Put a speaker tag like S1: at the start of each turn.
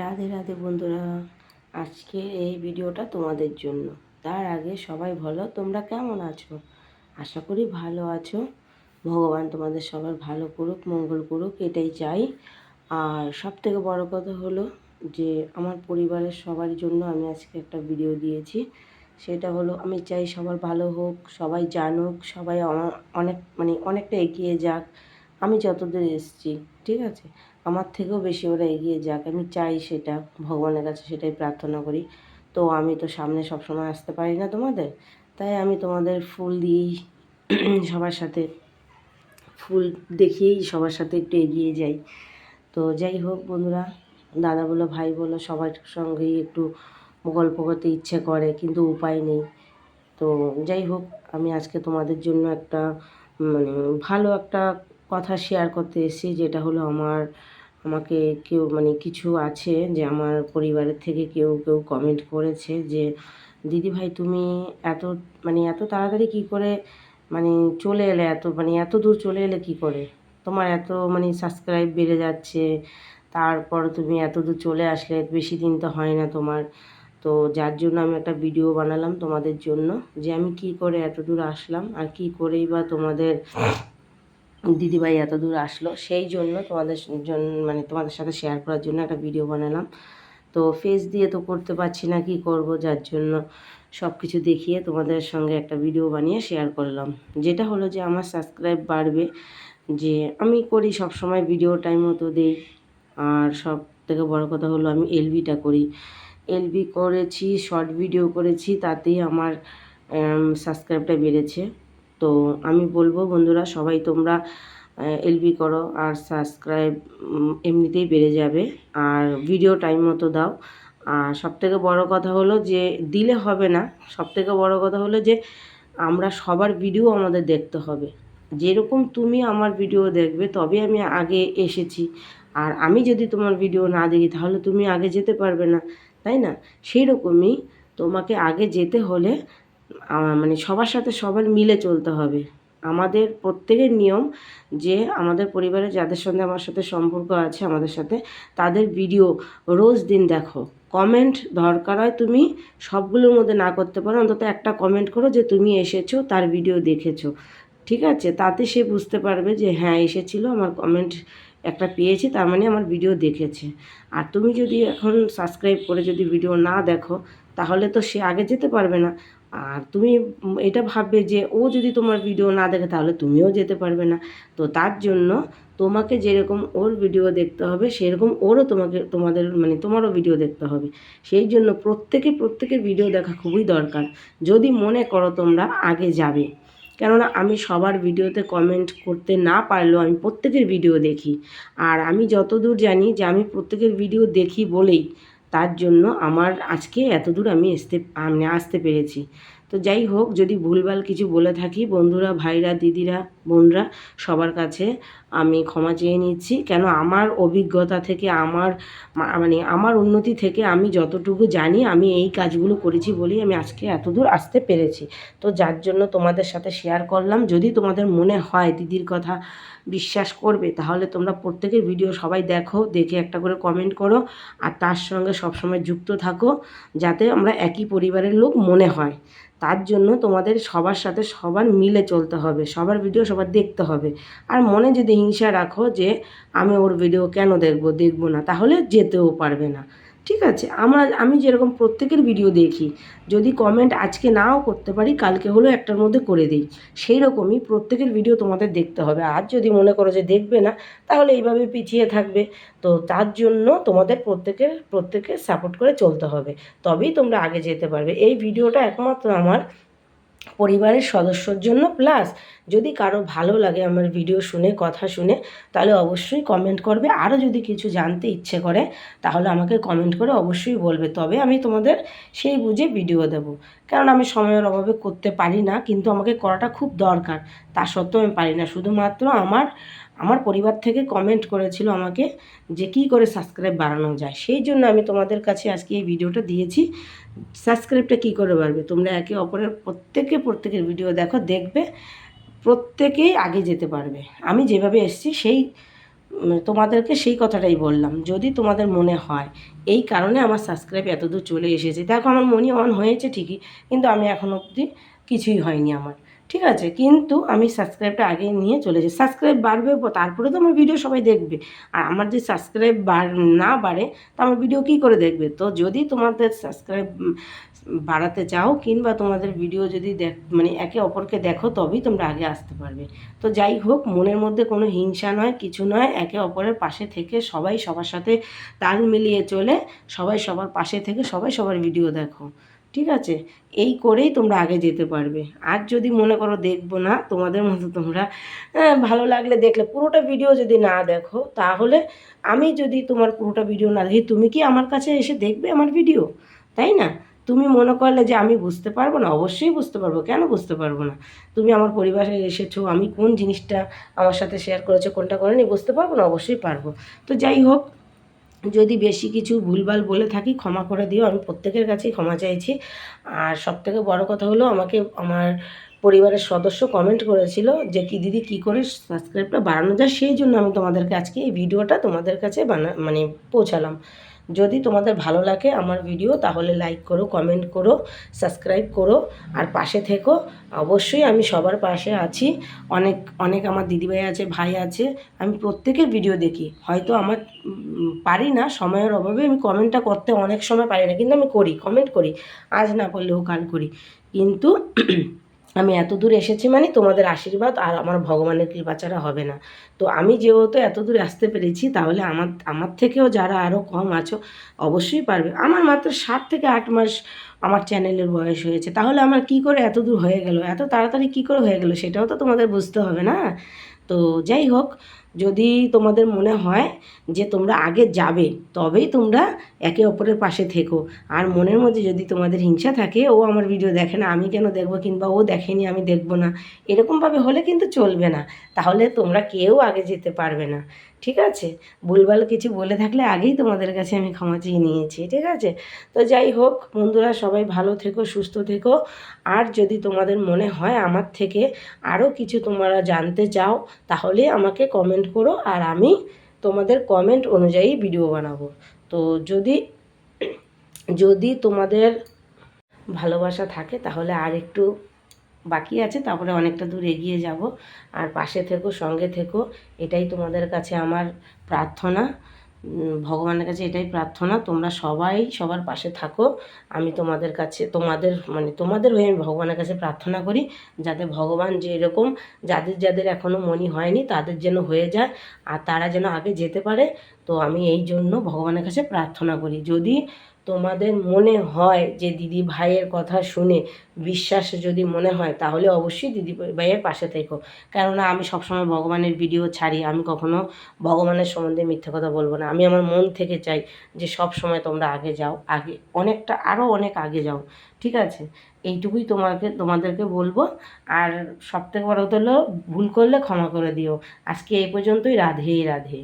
S1: রাধে রাধে বন্ধুরা, আজকে এই ভিডিওটা তোমাদের জন্য। তার আগে সবাই ভালো তোমরা কেমন আছো? আশা করি ভালো আছো। ভগবান তোমাদের সবার ভালো করুক, মঙ্গল করুক, এটাই চাই। আর সব থেকে বড়ো কথা হলো যে, আমার পরিবারের সবার জন্য আমি আজকে একটা ভিডিও দিয়েছি। সেটা হলো, আমি চাই সবার ভালো হোক, সবাই জানুক, সবাই অনেক মানে অনেকটা এগিয়ে যাক। আমি যতদূর এসেছি। ঠিক আছে? আমার থেকেও বেশি ওরা এগিয়ে যাক। আমি চাই সেটা, ভগবানের কাছে সেটাই প্রার্থনা করি। তো আমি তো সামনে সবসময় আসতে পারি না তোমাদের। তাই আমি তোমাদের ফুল দিয়েই সবার সাথে ফুল দেখিয়েই সবার সাথে একটু এগিয়ে যাই। তো যাই হোক বন্ধুরা, দাদা বলো, ভাই বলো, সবার সঙ্গেই একটু গল্প করতে ইচ্ছে করে, কিন্তু উপায় নেই। তো যাই হোক, আমি আজকে তোমাদের জন্য একটা মানে ভালো একটা কথা শেয়ার করতে এসেছি যেটা হলো আমার, আমাকে কেউ মানে কিছু আছে যে আমার পরিবারের থেকে কেউ কেউ কমেন্ট করেছে যে, দিদি ভাই তুমি এত মানে এত তাড়াতাড়ি কী করে মানে চলে এলে, এত মানে এত দূর চলে এলে কী করে? তোমার এত মানে সাবস্ক্রাইব বেড়ে যাচ্ছে, তারপর তুমি এত দূর চলে আসলে, বেশি দিন তো হয় না তোমার। তো যার জন্য আমি একটা ভিডিও বানালাম তোমাদের জন্য যে আমি কি করে এত দূর আসলাম আর কি করেই বা তোমাদের দিদিভাই এত দূর আসলো। সেই জন্য তোমাদের জন্য মানে তোমাদের সাথে শেয়ার করার জন্য একটা ভিডিও বানালাম। তো ফেস দিয়ে তো করতে পারছি না, কি করব? যার জন্য সব কিছু দেখিয়ে তোমাদের সঙ্গে একটা ভিডিও বানিয়ে শেয়ার করলাম। যেটা হলো যে, আমার সাবস্ক্রাইব বাড়বে। যে আমি করি সব সময় ভিডিও টাইম মতো দেই। আর সব থেকে বড় কথা হলো, আমি এলবিটা করি। এলবি করেছি শর্ট ভিডিও করেছি, তাতেই আমার সাবস্ক্রাইবটা বেড়েছে। তো আমি বলব, বন্ধুরা, সবাই তোমরা এলবি করো আর সাবস্ক্রাইব এমনিতেই বেড়ে যাবে। আর ভিডিও টাইম মতো দাও। আর সবথেকে বড় কথা হলো যে, দিলে হবে না। সবথেকে বড় কথা হলো যে, আমরা সবার ভিডিও আমাদের দেখতে হবে। যেরকম তুমি আমার ভিডিও দেখবে তবে আমি আগে এসেছি। আর আমি যদি তোমার ভিডিও না দেখি, তাহলে তুমি আগে যেতে পারবে না। তাই না? সেই রকমই তোমাকে আগে যেতে হলে মানে সবার সাথে সবার মিলে চলতে হবে। আমাদের প্রত্যেকের নিয়ম যে আমাদের পরিবারে যাদের সঙ্গে আমার সাথে সম্পর্ক আছে, আমাদের সাথে, তাদের ভিডিও রোজ দিন দেখো। কমেন্ট দরকার হয় তুমি সবগুলোর মধ্যে না করতে পারো, অন্তত একটা কমেন্ট করো যে তুমি এসেছ, তার ভিডিও দেখেছ। ঠিক আছে? তাতে সে বুঝতে পারবে যে হ্যাঁ এসেছিল, আমার কমেন্ট একটা পেয়েছি, তার মানে আমার ভিডিও দেখেছে। আর তুমি যদি এখন সাবস্ক্রাইব করে যদি ভিডিও না দেখো, তাহলে তো সে আগে যেতে পারবে না। আর তুমি এটা ভাববে যে ও যদি তোমার ভিডিও না দেখে তাহলে তুমিও যেতে পারবে না। তো তার জন্য তোমাকে যেরকম ওর ভিডিও দেখতে হবে, সেরকম ওরও তোমাকে, তোমাদের মানে তোমারও ভিডিও দেখতে হবে। সেই জন্য প্রত্যেকে, প্রত্যেকের ভিডিও দেখা খুবই দরকার। যদি মনে করো তোমরা আগে যাবে, কেননা আমি সবার ভিডিওতে কমেন্ট করতে না পারলেও আমি প্রত্যেকের ভিডিও দেখি। আর আমি যতদূর জানি যে আমি প্রত্যেকের ভিডিও দেখি বলেই তার জন্য আমার আজকে এত দূর আমি আসতে আমি আসতে পেরেছি। তো যাই হোক, যদি ভুলভাল কিছু বলে থাকি, বন্ধুরা, ভাইরা, দিদিরা, বোনরা, সবার কাছে আমি ক্ষমা চেয়ে নিচ্ছি। কেন আমার অভিজ্ঞতা থেকে, আমার মানে আমার উন্নতি থেকে আমি যতটুকু জানি, আমি এই কাজগুলো করেছি বলেই আমি আজকে এত দূর আসতে পেরেছি। তো যার জন্য তোমাদের সাথে শেয়ার করলাম। যদি তোমাদের মনে হয় দিদির কথা বিশ্বাস করবে, তাহলে তোমরা প্রত্যেকের ভিডিও সবাই দেখো, দেখে একটা করে কমেন্ট করো। আর তার সঙ্গে সবসময় যুক্ত থাকো, যাতে আমরা একই পরিবারের লোক মনে হয়। তার জন্য তোমাদের সবার সাথে সবার মিলে চলতে হবে, সবার ভিডিও সবার দেখতে হবে। আর মনে যদি হিংসা রাখো যে আমি ওর ভিডিও কেন দেখব দেখব না, তাহলে যেতেও পারবে না। ঠিক আছে? আমরা, আমি যেরকম প্রত্যেকের ভিডিও দেখি, যদি কমেন্ট আজকে নাও করতে পারি, কালকে হলেও একটার মধ্যে করে দিই। সেই রকমই প্রত্যেকের ভিডিও তোমাদের দেখতে হবে। আর যদি মনে করো যে দেখবে না, তাহলে এইভাবে পিছিয়ে থাকবে। তো তার জন্য তোমাদের প্রত্যেকের প্রত্যেকের সাপোর্ট করে চলতে হবে। তবেই তোমরা আগে যেতে পারবে। এই ভিডিওটা একমাত্র আমার পরিবারের সদস্যর জন্য। প্লাস যদি কারও ভালো লাগে আমার ভিডিও শুনে, কথা শুনে, তাহলে অবশ্যই কমেন্ট করবে। আরও যদি কিছু জানতে ইচ্ছে করে, তাহলে আমাকে কমেন্ট করে অবশ্যই বলবে। তবে আমি তোমাদের সেই বুঝে ভিডিও দেব। কারণ আমি সময়ের অভাবে করতে পারি না, কিন্তু আমাকে করাটা খুব দরকার। তা সত্ত্বেও আমি পারি না। শুধুমাত্র আমার আমার পরিবার থেকে কমেন্ট করেছিল আমাকে যে কী করে সাবস্ক্রাইব বাড়ানো যায়। সেই জন্য আমি তোমাদের কাছে আজকে এই ভিডিওটা দিয়েছি। সাবস্ক্রাইবটা কী করে বাড়বে? তোমরা একে অপরের প্রত্যেকে প্রত্যেকের ভিডিও দেখো, দেখবে, প্রত্যেকেই আগে যেতে পারবে। আমি যেভাবে এসছি সেই তোমাদেরকে সেই কথাটাই বললাম। যদি তোমাদের মনে হয় এই কারণে আমার সাবস্ক্রাইব এতদূর চলে এসেছে। দেখো, আমার মনি অন হয়েছে ঠিকই, কিন্তু আমি এখন অবধি কিছুই হয়নি আমার। ঠিক আছে, কিন্তু আমি সাবস্ক্রাইবটা আগে নিয়ে চলে যাই। সাবস্ক্রাইব বাড়বে, তারপরে তো আমার ভিডিও সবাই দেখবে। আর আমার যে সাবস্ক্রাইব না বাড়ে, তো আমার ভিডিও কী করে দেখবে? তো যদি তোমাদের সাবস্ক্রাইব বাড়াতে চাও, কিংবা তোমাদের ভিডিও যদি দেখ মানে একে অপরকে দেখো, তবেই তোমরা আগে আসতে পারবে। তো যাই হোক, মনের মধ্যে কোনো হিংসা নয়, কিছু নয়, একে অপরের পাশে থেকে সবাই সবার সাথে তাল মিলিয়ে চলে, সবাই সবার পাশে থেকে সবাই সবার ভিডিও দেখো। ঠিক আছে? এই করেই তোমরা আগে যেতে পারবে। আর যদি মনে করো দেখব না তোমাদের মতো তোমরা আহ, ভালো লাগলে দেখলে পুরোটা ভিডিও যদি না দেখো তাহলে আমি যদি তোমার পুরোটা ভিডিও না দেখি তুমি কি আমার কাছে এসে দেখবে আমার ভিডিও তাই না? তুমি মনে করলে যে আমি বুঝতে পারব না অবশ্যই বুঝতে পারব। কেন বুঝতে পারব না? তুমি আমার পরিবারে এসেছ আমি কোন জিনিসটা আমার সাথে শেয়ার করেছ কোনটা করেনি বুঝতে পারব না অবশ্যই পারব। তো যাই হোক যদি বেশি কিছু ভুলভাল বলে থাকি, ক্ষমা করে দিও। আমি প্রত্যেকের কাছেই ক্ষমা চাইছি। আর সবথেকে বড় কথা হলো, আমাকে আমার পরিবারের সদস্য কমেন্ট করেছিল যে, কি দিদি, কি করে সাবস্ক্রাইবটা বাড়ানো যায়? সেই জন্য আমি তোমাদেরকে আজকে এই ভিডিওটা তোমাদের কাছে বানা মানে পৌঁছালাম। যদি তোমাদের ভালো লাগে আমার ভিডিও তাহলে লাইক করো কমেন্ট করো সাবস্ক্রাইব করো, আর পাশে থেকো। অবশ্যই আমি সবার পাশে আছি। অনেক অনেক আমার দিদিভাই আছে, ভাই আছে, আমি প্রত্যেকের ভিডিও দেখি। হয়তো আমার পারি না, সময়ের অভাবে আমি কমেন্টটা করতে অনেক সময় পারি না, কিন্তু আমি করি কমেন্ট করি। আজ না করলেও কাল করি। কিন্তু আমি এত দূর এসেছি মানে তোমাদের আশীর্বাদ আর আমার ভগবানের কৃপা ছাড়া হবে না। তো আমি যেহেতু এত দূর আসতে পেরেছি, তাহলে আমার আমার থেকেও যারা আরও কম আছো, অবশ্যই পারবে। আমার মাত্র সাত থেকে আট মাস আমার চ্যানেলের বয়স হয়েছে। তাহলে আমার কি করে এত দূর হয়ে গেল? এত তাড়াতাড়ি কি করে হয়ে গেল? সেটাও তো তোমাদের বুঝতে হবে না। তো যাই হোক যদি তোমাদের মনে হয় যে তোমরা আগে যাবে, তবেই তোমরা একে অপরের পাশে থেকো। আর মনের মধ্যে যদি তোমাদের হিংসা থাকে, ও আমার ভিডিও দেখে না, আমি কেন দেখব কিংবা ও দেখেনি, আমি দেখব না, এরকমভাবে হলে কিন্তু চলবে না। তাহলে তোমরা কেউ আগে যেতে পারবে না। ঠিক আছে? ভুলভাল কিছু বলে থাকলে আগেই তোমাদের কাছে আমি ক্ষমা চেয়ে নিয়েছি, ঠিক আছে? তো যাই হোক, বন্ধুরা, সবাই ভালো থেকো, সুস্থ থেকো। আর যদি তোমাদের মনে হয় আমার থেকে আরও কিছু তোমরা জানতে চাও, তাহলে আমাকে কমেন্ট করো আর আমি তোমাদের কমেন্ট অনুযায়ী ভিডিও বানাবো। তো যদি যদি তোমাদের ভালোবাসা থাকে তাহলে আর একটু বাকি আছে, তারপরে অনেকটা দূর এগিয়ে যাব। আর পাশে থেকো, সঙ্গে থেকো, এটাই তোমাদের কাছে আমার প্রার্থনা। ভগবানের কাছে এটাই প্রার্থনা, তোমরা সবাই সবার পাশে থাকো। আমি তোমাদের কাছে, তোমাদের মানে তোমাদের হয়ে আমি ভগবানের কাছে প্রার্থনা করি, যাতে ভগবান যে এরকম, যাদের যাদের এখনও মনি হয়নি, তাদের যেন হয়ে যায়, আর তারা যেন আগে যেতে পারে। তো আমি এই জন্য ভগবানের কাছে প্রার্থনা করি। যদি তোমাদের মনে হয় যে দিদি ভাইয়ের কথা শুনে বিশ্বাস যদি মনে হয়, তাহলে অবশ্যই দিদি ভাইয়ের পাশে থেকো। কেননা আমি সবসময় ভগবানের ভিডিও ছাড়ি, আমি কখনো ভগবানের সম্বন্ধে মিথ্যে কথা বলব না। আমি আমার মন থেকে চাই যে সব সময় তোমরা আগে যাও, আগে অনেকটা আরও অনেক আগে যাও, ঠিক আছে? এইটুকুই তোমাকে, তোমাদেরকে বলব। আর সব থেকে বড় হলো, ভুল করলে ক্ষমা করে দিও। আজকে এই পর্যন্তই, রাধেই, রাধে।